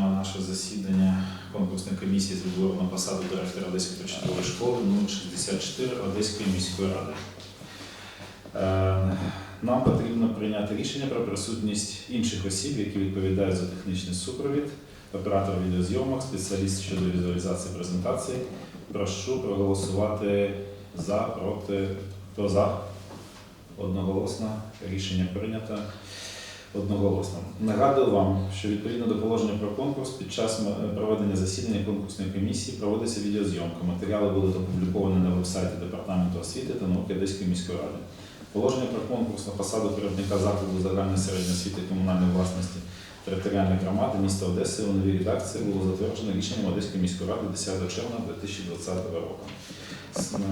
Розпочинаємо наше засідання конкурсної комісії з відбору на посаду директора Одеської початкової школи номер 64 Одеської міської ради. Е, Нам потрібно прийняти рішення про присутність інших осіб, які відповідають за технічний супровід, оператор відеозйомок, спеціаліст щодо візуалізації презентації. Прошу проголосувати за, проти, хто за? Одноголосно. Рішення прийнято одноголосно. Нагадую вам, що відповідно до положення про конкурс під час проведення засідання конкурсної комісії проводиться відеозйомка. Матеріали будуть опубліковані на вебсайті Департаменту освіти та науки Одеської міської ради. Положення про конкурс на посаду керівника закладу загальної середньої освіти комунальної власності територіальної громади міста Одеси у новій редакції було затверджено рішенням Одеської міської ради 10 червня 2020 року.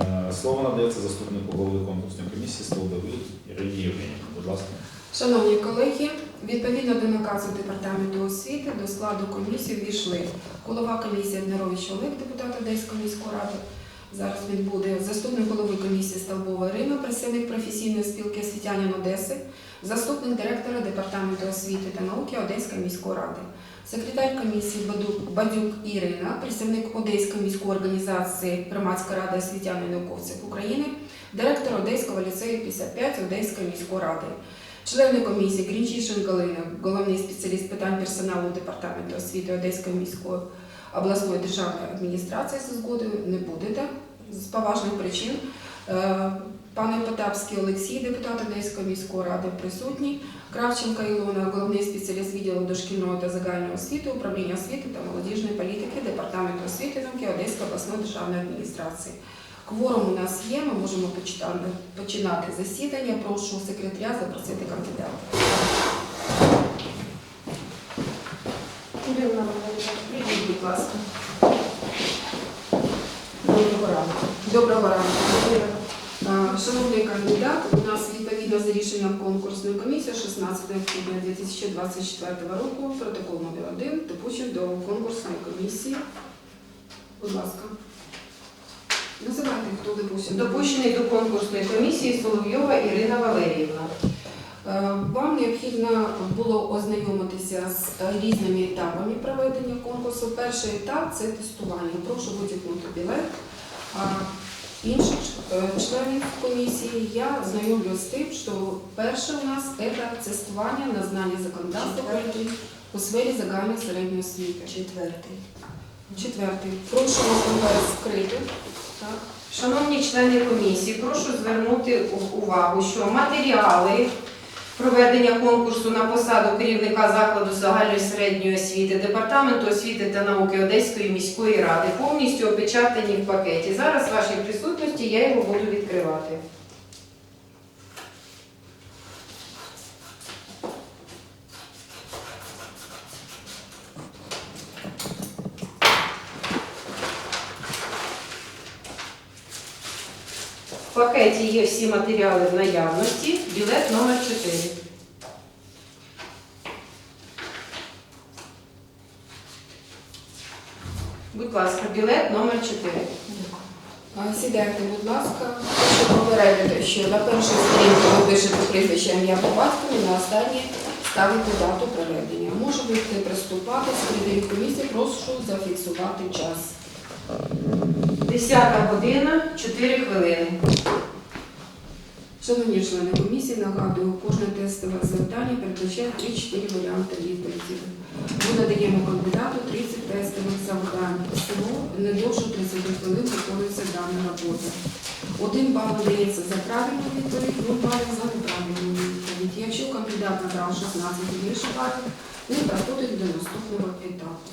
Е, Слово надається заступнику голови конкурсної комісії Столбовій Ірині Євгенівні. Будь ласка. Шановні колеги, відповідно до наказу департаменту освіти до складу комісії ввійшли голова комісії Дмирович Олег, депутат Одеської міської ради. Зараз він буде заступник голови комісії Столбова Ірина, представник професійної спілки освітянин Одеси, заступник директора департаменту освіти та науки Одеської міської ради, секретар комісії Бадюк, Бадюк Ірина, представник Одеської міської організації Громадська рада освітян і науковців України, директор Одеського ліцею 55 Одеської міської ради. Члени комісії Грінчишин Галина, головний спеціаліст питань персоналу департаменту освіти Одеської міської обласної державної адміністрації за згодою не будете з поважних причин. Е, Пане Потапський Олексій, депутат Одеської міської ради, присутній. Кравченка Ілона, головний спеціаліст відділу дошкільної та загальної освіти, управління освіти та молодіжної політики Департаменту освіти науки Одеської обласної державної адміністрації. Кворум у нас є, ми можемо почитати, починати засідання. Прошу секретаря запросити кандидата. Ірина прийдіть, будь ласка. Доброго ранку. Доброго ранку. Шановний кандидат, у нас відповідно за рішенням конкурсної комісії 16 квітня 2024 року протокол номер 1 допущен до конкурсної комісії. Будь ласка. Називайте, хто допущений. Допущений до конкурсної комісії Соловйова Ірина Валеріївна. Е, Вам необхідно було ознайомитися з різними етапами проведення конкурсу. Перший етап це тестування. Прошу витягнути білет. А інших е, членів комісії я знайомлю з тим, що перше у нас це тестування на знання законодавства у сфері загальної середньої освіти. Четвертий. Четвертий. Прошу конверс вкрити. Шановні члени комісії, прошу звернути увагу, що матеріали проведення конкурсу на посаду керівника закладу загальної середньої освіти Департаменту освіти та науки Одеської міської ради повністю опечатані в пакеті. Зараз в вашій присутності я його буду відкривати. В пакеті є всі матеріали в наявності. Білет номер 4. Будь ласка, білет номер 4. Сідайте, будь ласка. Хочу попередити, що на першій сторінці ви пишете прізвище ім'я по батькові, на останній ставите дату проведення. Може бути приступати з передаю комісії, прошу зафіксувати час. 10 година, 4 хвилини. Шановні члени комісії, нагадую, кожне тестове завдання передбачає 3-4 варіанти відповідей. Ми надаємо кандидату 30 тестових завдань. Всього не довше 30 хвилин виконується дана робота. Один бал надається за правильну відповідь, два бали за неправильну відповідь. Якщо кандидат набрав 16 і більше балів, він проходить до наступного етапу.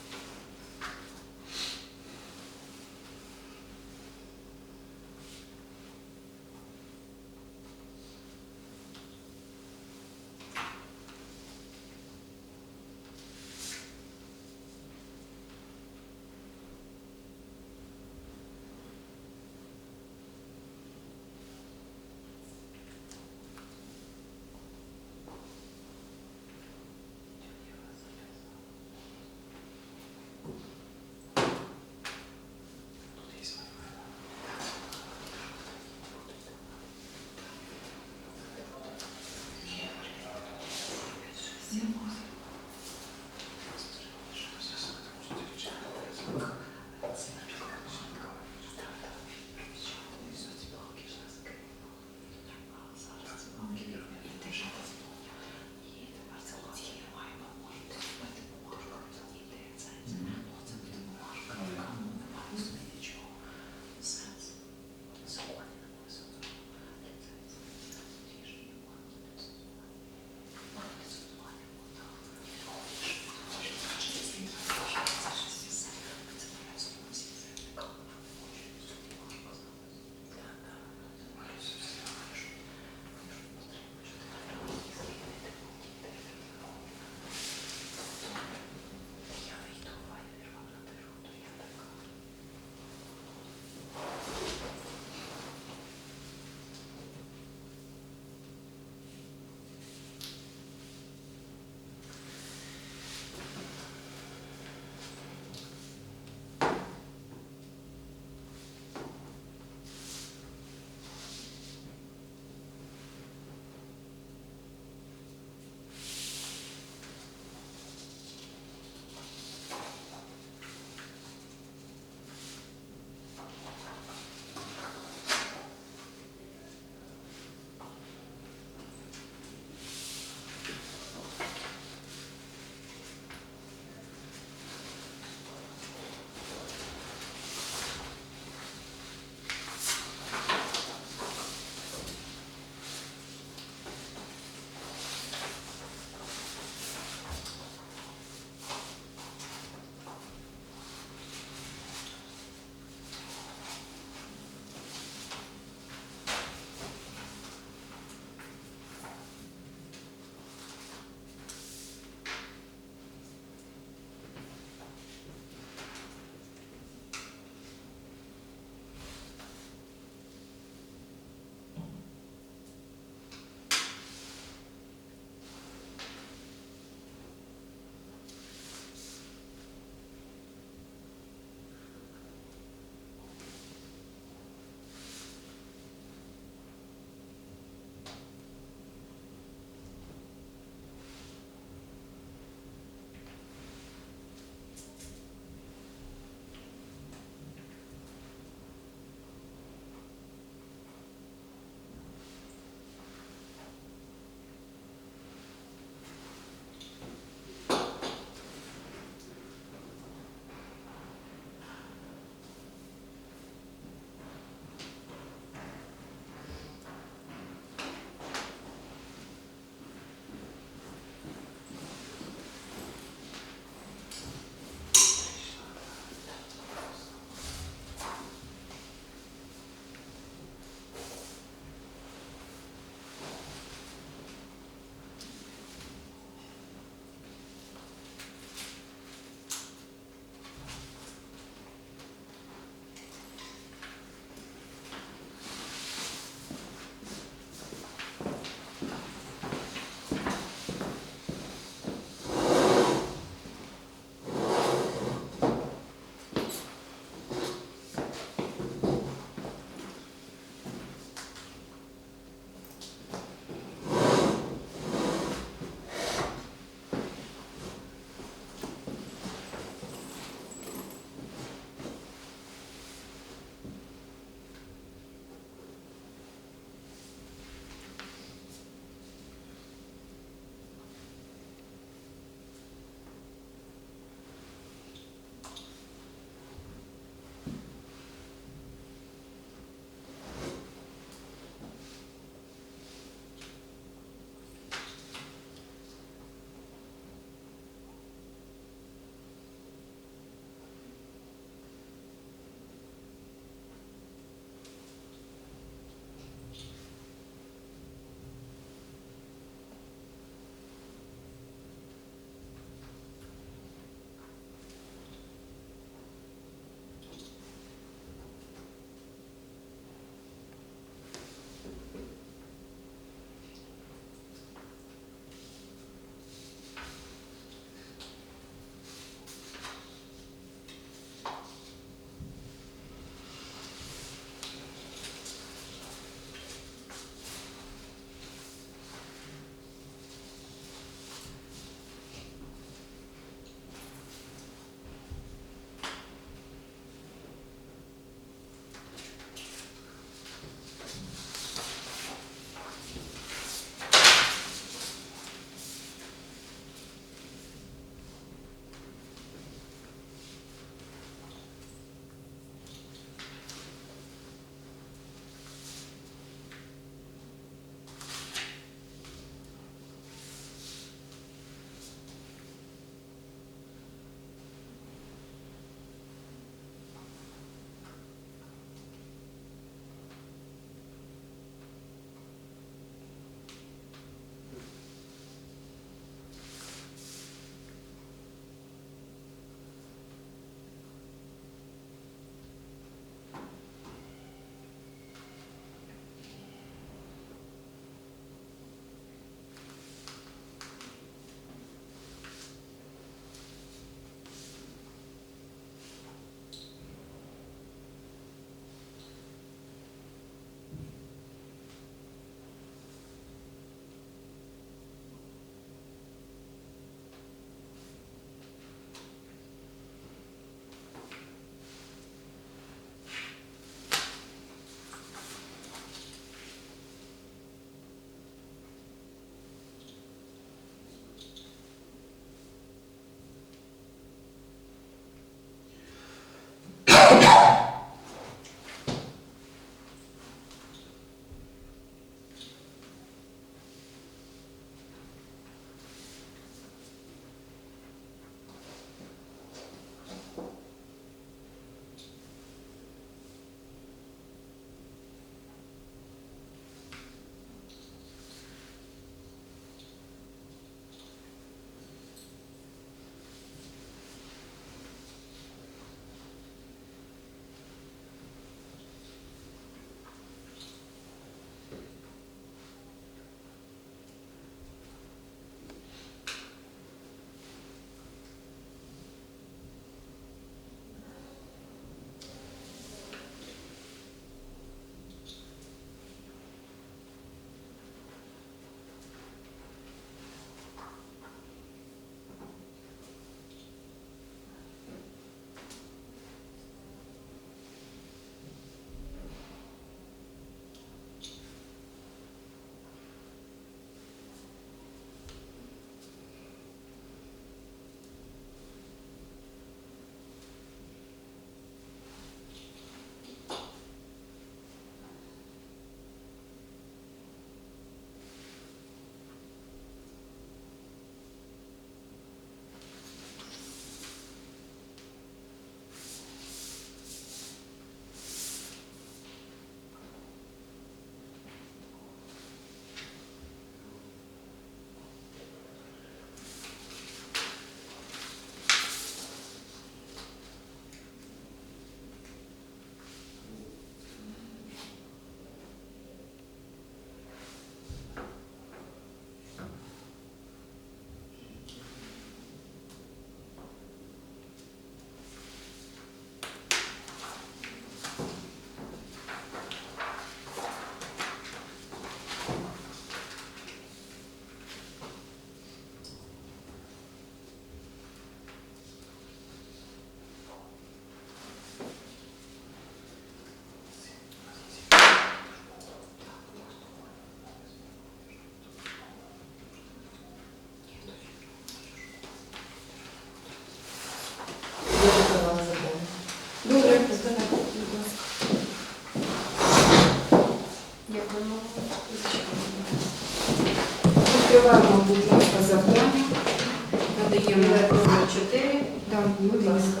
4. Так, Будь ласка.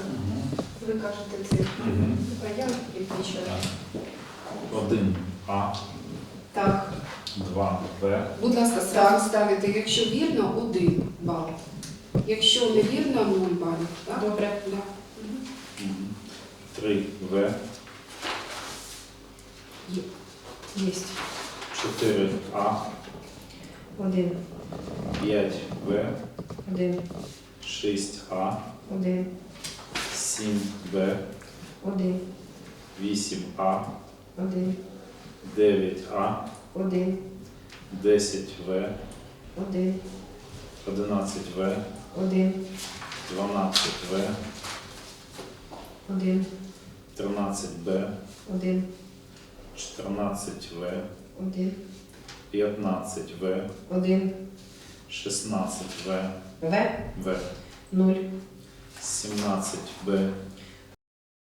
Ви кажете цифру. А я відповідаю. Один А, Так. два В, Будь ласка, сразу ставити, якщо вірно, один бал. Якщо невірно, нуль балів. Так? Добре. Да. Три В, Єсть. чотири А, Один. п'ять В, Один. 6А, 1, 7Б, 1, 8А, 1, 9А, 1, 10В, 1, 11В, 1, 12В, 1, 13Б, 1, 14В, 1, 15В, 1, 16В, в. В. 0. 17Б.